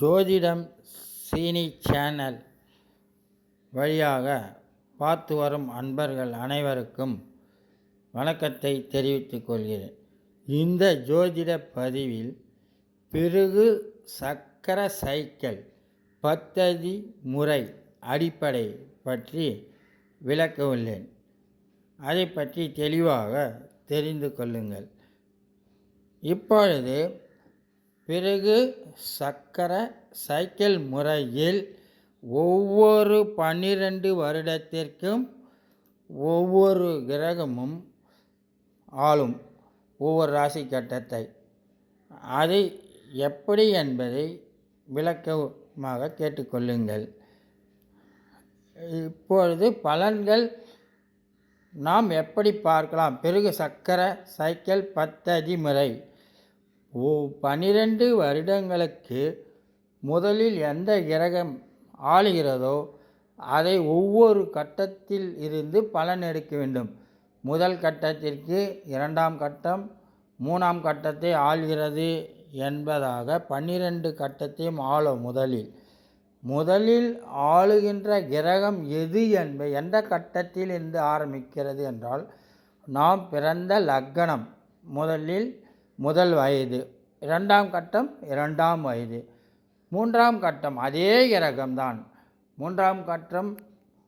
ஜோதிடம் சீனி சேனல் வழியாக பார்த்து வரும் அன்பர்கள் அனைவருக்கும் வணக்கத்தை தெரிவித்துக் கொள்கிறேன். இந்த ஜோதிட பதிவில் பிறகு சக்கர சைக்கிள் பத்ததி முறை அடிப்படை பற்றி விளக்க உள்ளேன். அதை பற்றி தெளிவாக தெரிந்து கொள்ளுங்கள். இப்பொழுது பிறகு சக்கர சைக்கிள் முறையில் ஒவ்வொரு பன்னிரண்டு வருடத்திற்கும் ஒவ்வொரு கிரகமும் ஆளும் ஒவ்வொரு ராசி கட்டத்தை. அதை எப்படி என்பதை விளக்கமாக கேட்டுக்கொள்ளுங்கள். இப்பொழுது பலன்கள் நாம் எப்படி பார்க்கலாம்? பிறகு சக்கர சைக்கிள் பத்ததி முறை. ஓ பனிரெண்டு வருடங்களுக்கு முதலில் எந்த கிரகம் ஆளுகிறதோ அதை ஒவ்வொரு கட்டத்தில் இருந்து பலன் எடுக்க வேண்டும். முதல் கட்டத்திற்கு இரண்டாம் கட்டம் மூணாம் கட்டத்தை ஆள்கிறது என்பதாக பன்னிரண்டு கட்டத்தையும் ஆளும் முதலில். முதலில் ஆளுகின்ற கிரகம் எது என்ப எந்த கட்டத்தில் இருந்து ஆரம்பிக்கிறது என்றால் நாம் பிறந்த லக்கணம் முதலில் முதல் வயது இரண்டாம் கட்டம் இரண்டாம் வயது. மூன்றாம் கட்டம் அதே கிரகம்தான். மூன்றாம் கட்டம்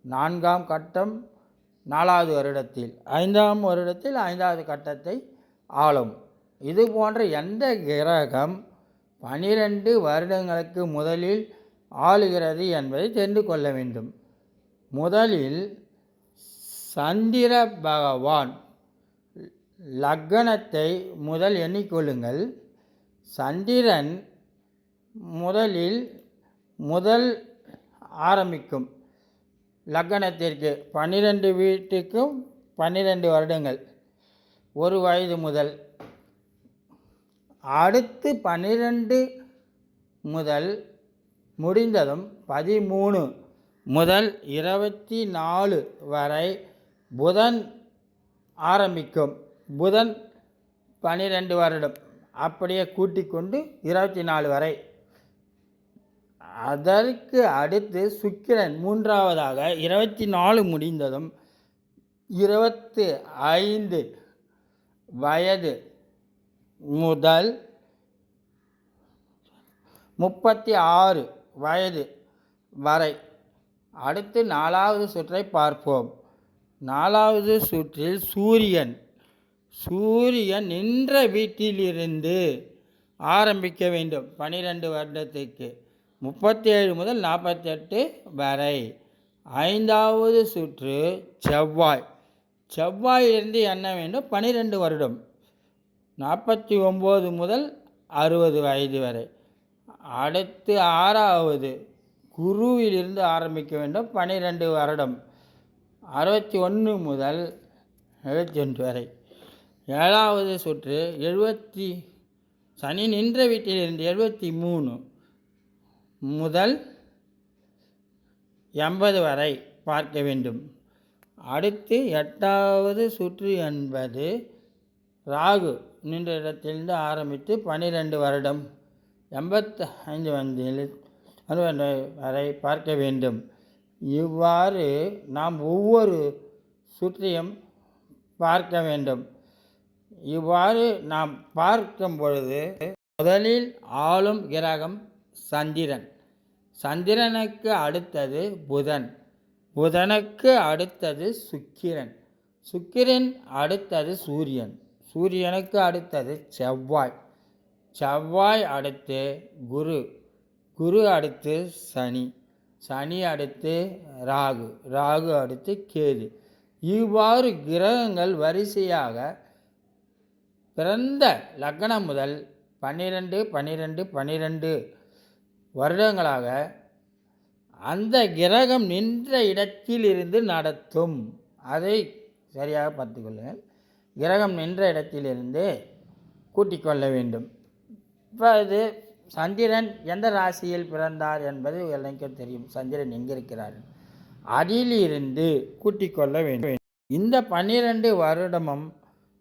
நான்காம் கட்டம் நாலாவது வருடத்தில். ஐந்தாம் வருடத்தில் ஐந்தாவது கட்டத்தை ஆளும். இது போன்ற எந்த கிரகம் பனிரெண்டு வருடங்களுக்கு முதலில் ஆளுகிறது என்பதை தெரிந்து கொள்ள வேண்டும். முதலில் சந்திர பகவான் லக்கணத்தை முதல் எண்ணிக்கொள்ளுங்கள். சந்திரன் முதலில் முதல் ஆரம்பிக்கும். லக்கணத்திற்கு பன்னிரெண்டு வீட்டுக்கும் பன்னிரெண்டு வருடங்கள். ஒரு வயது முதல். அடுத்து பன்னிரெண்டு முதல் முடிந்ததும் பதிமூணு முதல் இருபத்தி நாலு வரை புதன் ஆரம்பிக்கும். புதன் பனிரெண்டு வருடம். அப்படியே கூட்டி கொண்டு இருபத்தி நாலு வரை. அதற்கு அடுத்து சுக்கிரன் மூன்றாவதாக இருபத்தி நாலு முடிந்ததும் இருபத்து ஐந்து வயது முதல் முப்பத்தி ஆறு வயது வரை. அடுத்து நாலாவது சுற்றை பார்ப்போம். நாலாவது சுற்றில் சூரியன் சூரியன் நின்ற வீட்டிலிருந்து ஆரம்பிக்க வேண்டும். பனிரெண்டு வருடத்துக்கு முப்பத்தி ஏழு முதல் நாற்பத்தெட்டு வரை. ஐந்தாவது சுற்று செவ்வாய். செவ்வாயிலிருந்து என்ன வேண்டும்? பனிரெண்டு வருடம். நாற்பத்தி ஒம்பது முதல் அறுபது வயது வரை. அடுத்து ஆறாவது குருவிலிருந்து ஆரம்பிக்க வேண்டும். பனிரெண்டு வருடம். அறுபத்தி ஒன்று முதல் எழுபத்தி ஒன்று வரை. ஏழாவது சுற்று எழுபத்தி சனி நின்ற வீட்டிலிருந்து எழுபத்தி மூணு முதல் எண்பது வரை பார்க்க வேண்டும். அடுத்து எட்டாவது சுற்று என்பது ராகு நின்ற இடத்திலிருந்து ஆரம்பித்து பன்னிரெண்டு வருடம் எண்பத்து ஐந்து வந்தில் வரை பார்க்க வேண்டும். இவ்வாறு நாம் ஒவ்வொரு சுற்றியும் பார்க்க வேண்டும். இவ்வாறு நாம் பார்க்கும் பொழுது முதலில் ஆளும் கிரகம் சந்திரன். சந்திரனுக்கு அடுத்தது புதன். புதனுக்கு அடுத்தது சுக்கிரன். சுக்கிரன் அடுத்தது சூரியன். சூரியனுக்கு அடுத்தது செவ்வாய். செவ்வாய் அடுத்து குரு. குரு அடுத்து சனி. சனி அடுத்து ராகு. ராகு அடுத்து கேது. இவ்வாறு கிரகங்கள் வரிசையாக பிறந்த லக்னம் முதல் பன்னிரெண்டு பன்னிரெண்டு பன்னிரெண்டு வருடங்களாக அந்த கிரகம் நின்ற இடத்திலிருந்து நடத்தும். அதை சரியாக பார்த்துக்கொள்ளுங்கள் கிரகம் நின்ற இடத்திலிருந்து கூட்டிக் கொள்ள வேண்டும். இப்போ அது சந்திரன் எந்த ராசியில் பிறந்தார் என்பது எல்லாருக்கும் தெரியும். சந்திரன் எங்கே இருக்கிறார்? அதிலிருந்து கூட்டிக் கொள்ள வேண்டும். இந்த பன்னிரண்டு வருடமும்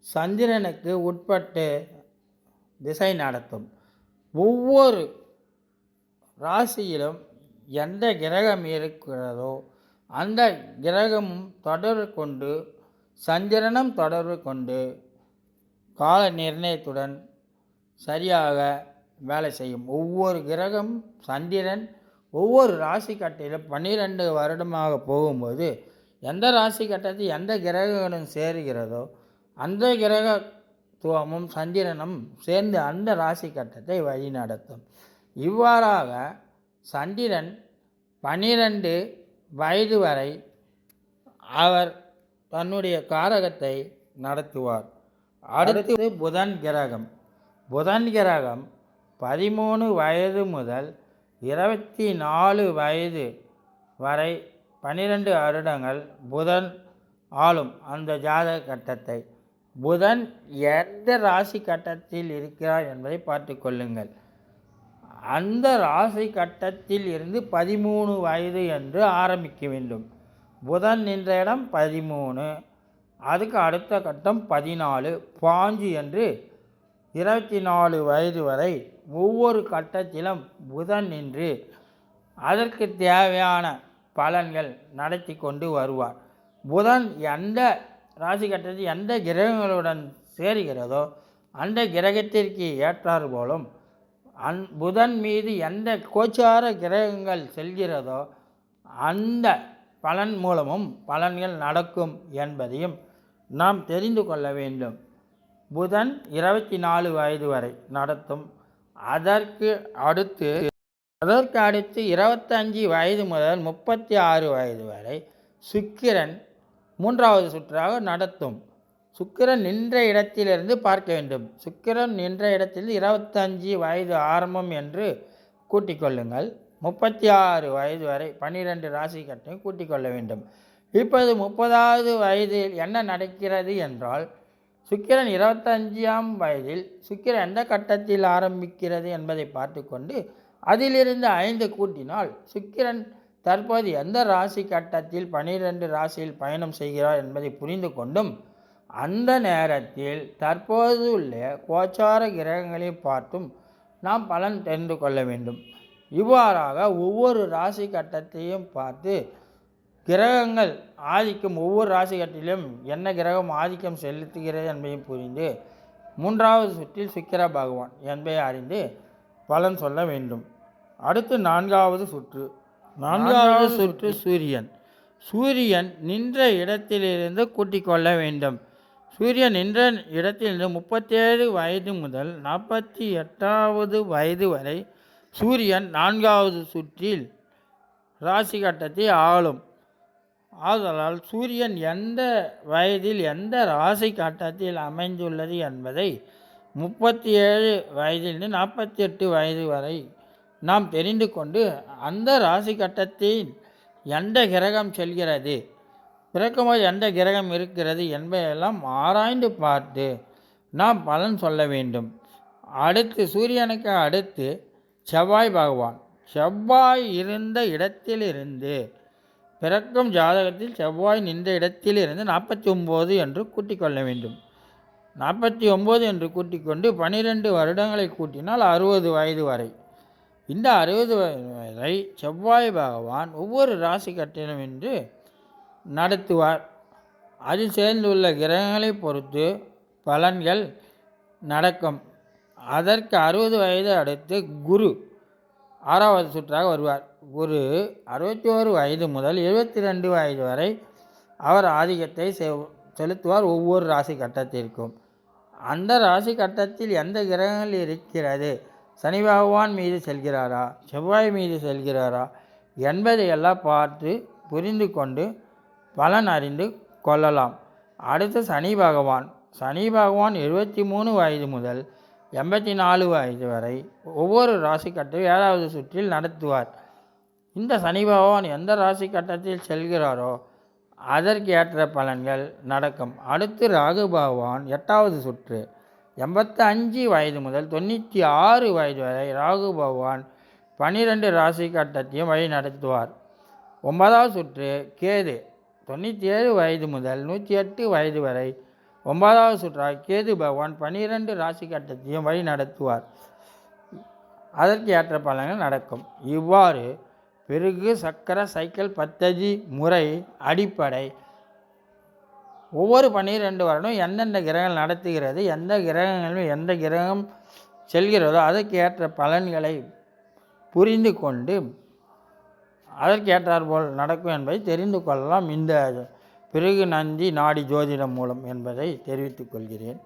சந்திரனுக்கு உட்பட்டு திசை நடத்தும். ஒவ்வொரு ராசியிலும் எந்த கிரகம் இருக்கிறதோ அந்த கிரகமும் தொடர்பு கொண்டு சந்திரனும் தொடர்பு கொண்டு கால நிர்ணயத்துடன் சரியாக வேலை செய்யும். ஒவ்வொரு கிரகம் சந்திரன் ஒவ்வொரு ராசி கட்டையிலும் பன்னிரெண்டு வருடமாக போகும்போது எந்த ராசி கட்டத்தில் எந்த கிரகங்களும் சேருகிறதோ அந்த கிரகத்துவமும் சந்திரனும் சேர்ந்து அந்த ராசி கட்டத்தை வழிநடத்தும். இவ்வாறாக சந்திரன் பன்னிரண்டு வயது வரை அவர் தன்னுடைய காரகத்தை நடத்துவார். அடுத்து புதன் கிரகம். புதன் கிரகம் பதிமூணு வயது முதல் இருபத்தி நாலு வயது வரை பன்னிரெண்டு வருடங்கள் புதன் ஆளும் அந்த ஜாதக கட்டத்தை. புதன் எந்த ராசி கட்டத்தில் இருக்கிறார் என்பதை பார்த்து கொள்ளுங்கள். அந்த ராசி கட்டத்தில் இருந்து பதிமூணு வயது என்று ஆரம்பிக்க வேண்டும். புதன் நின்ற இடம் பதிமூணு அதுக்கு அடுத்த கட்டம் பதினாலு பாஞ்சு என்று இருபத்தி நாலு வயது வரை ஒவ்வொரு கட்டத்திலும் புதன் நின்று அதற்கு தேவையான பலன்கள் நடத்தி கொண்டு வருவார். புதன் எந்த ராசி கட்டத்தில் எந்த கிரகங்களுடன் சேருகிறதோ அந்த கிரகத்திற்கு ஏற்றாறு போலும் அந் புதன் மீது எந்த கோச்சார கிரகங்கள் செல்கிறதோ அந்த பலன் மூலமும் பலன்கள் நடக்கும் என்பதையும் நாம் தெரிந்து கொள்ள வேண்டும். புதன் இருபத்தி நாலு வயது வரை நடத்தும். அதற்கு அடுத்து அதற்கு அடுத்து இருபத்தஞ்சி வயது முதல் முப்பத்தி ஆறு வயது வரை சுக்கிரன் மூன்றாவது சுற்றாக நடத்தும். சுக்கிரன் நின்ற இடத்திலிருந்து பார்க்க வேண்டும். சுக்கிரன் நின்ற இடத்தில் இருபத்தஞ்சி வயது ஆரம்பம் என்று கூட்டிக்கொள்ளுங்கள். முப்பத்தி ஆறு வயது வரை பன்னிரெண்டு ராசி கட்டையும் கூட்டிக்கொள்ள வேண்டும். இப்போது முப்பதாவது வயதில் என்ன நடக்கிறது என்றால் சுக்கிரன் இருபத்தஞ்சாம் வயதில் சுக்கிரன் எந்த கட்டத்தில் ஆரம்பிக்கிறது என்பதை பார்த்து கொண்டு அதிலிருந்து ஐந்து கூட்டினால் சுக்கிரன் தற்போது எந்த ராசி கட்டத்தில் பனிரெண்டு ராசியில் பயணம் செய்கிறார் என்பதை புரிந்து கொண்டும் அந்த நேரத்தில் தற்போது உள்ள கோச்சார கிரகங்களை பார்த்தும் நாம் பலன் தெரிந்து கொள்ள வேண்டும். இவ்வாறாக ஒவ்வொரு ராசி கட்டத்தையும் பார்த்து கிரகங்கள் ஆதிக்கம் ஒவ்வொரு ராசி கட்டிலும் என்ன கிரகம் ஆதிக்கம் செலுத்துகிறது என்பதையும் புரிந்து மூன்றாவது சுற்றில் சுக்கிர பகவான் என்பதை அறிந்து பலன் சொல்ல வேண்டும். அடுத்து நான்காவது சுற்று. நான்காவது சுற்று சூரியன். சூரியன் நின்ற இடத்திலிருந்து கூட்டிக் கொள்ள வேண்டும். சூரியன் நின்ற இடத்திலிருந்து முப்பத்தேழு வயது முதல் நாற்பத்தி எட்டாவது வயது வரை சூரியன் நான்காவது சுற்றில் ராசி கட்டத்தை ஆளும். ஆதலால் சூரியன் எந்த வயதில் எந்த ராசி கட்டத்தில் அமைந்துள்ளது என்பதை முப்பத்தி ஏழு வயதிலிருந்து நாற்பத்தி எட்டு வயது வரை நாம் தெரிந்து கொண்டு அந்த ராசி கட்டத்தில் எந்த கிரகம் செல்கிறது? பிறக்கும்போது எந்த கிரகம் இருக்கிறது என்பதையெல்லாம் ஆராய்ந்து பார்த்து நாம் பலன் சொல்ல வேண்டும். அடுத்து சூரியனுக்கு அடுத்து செவ்வாய் பகவான். செவ்வாய் இருந்த இடத்திலிருந்து பிறக்கும் ஜாதகத்தில் செவ்வாய் நின்ற இடத்திலிருந்து நாற்பத்தி ஒம்பது என்று கூட்டிக்கொள்ள வேண்டும். நாற்பத்தி ஒம்பது என்று கூட்டிக்கொண்டு பனிரெண்டு வருடங்களை கூட்டினால் அறுபது வயது வரை. இந்த அறுபது வயது வரை செவ்வாய் பகவான் ஒவ்வொரு ராசி கட்டிடம் என்று நடத்துவார். அது சேர்ந்துள்ள கிரகங்களை பொறுத்து பலன்கள் நடக்கும். அதற்கு அறுபது வயது அடுத்து குரு ஆறாவது சுற்றாக வருவார். குரு அறுபத்தி ஓரு வயது முதல் எழுபத்தி ரெண்டு வயது வரை அவர் ஆதிக்கத்தை செ- செலுத்துவார் ஒவ்வொரு ராசி கட்டத்திற்கும். அந்த ராசி கட்டத்தில் எந்த கிரகங்கள் இருக்கிறது? சனி பகவான் மீது செல்கிறாரா? செவ்வாய் மீது செல்கிறாரா? என்பதையெல்லாம் பார்த்து புரிந்து கொண்டு பலன் அறிந்து கொள்ளலாம். அடுத்து சனி பகவான். சனி பகவான் எழுபத்தி மூணு வயது முதல் எண்பத்தி நாலு வயது வரை ஒவ்வொரு ராசி ஏழாவது சுற்றில் நடத்துவார். இந்த சனி பகவான் எந்த ராசி கட்டத்தில் செல்கிறாரோ அதற்கு ஏற்ற பலன்கள் நடக்கும். அடுத்து ராகு பகவான் எட்டாவது சுற்று. எண்பத்தி அஞ்சு வயது முதல் தொண்ணூற்றி ஆறு வயது வரை ராகு பகவான் பன்னிரெண்டு ராசி கட்டத்தையும் வழி நடத்துவார் ஒன்பதாவது சுற்று கேது. தொண்ணூற்றி ஏழு வயது முதல் நூற்றி எட்டு வயது வரை ஒன்பதாவது சுற்றாக கேது பகவான் பன்னிரெண்டு ராசி கட்டத்தையும் வழி நடத்துவார் அதற்கு ஏற்ற பலன்கள் நடக்கும். இவ்வாறு பெருகு சக்கர சைக்கிள் பத்ததி முறை அடிப்படை ஒவ்வொரு பன்னிரெண்டு வருடம் எந்தெந்த கிரகங்கள் நடத்துகிறது எந்த கிரகங்களும் எந்த கிரகம் செல்கிறதோ அதற்கு ஏற்ற பலன்களை புரிந்து கொண்டு அதற்கு ஏற்றாற்போல் நடக்கும் என்பதை தெரிந்து கொள்ளலாம். இந்த பிறகு நந்தி நாடி ஜோதிடம் மூலம் என்பதை தெரிவித்துக் கொள்கிறேன்.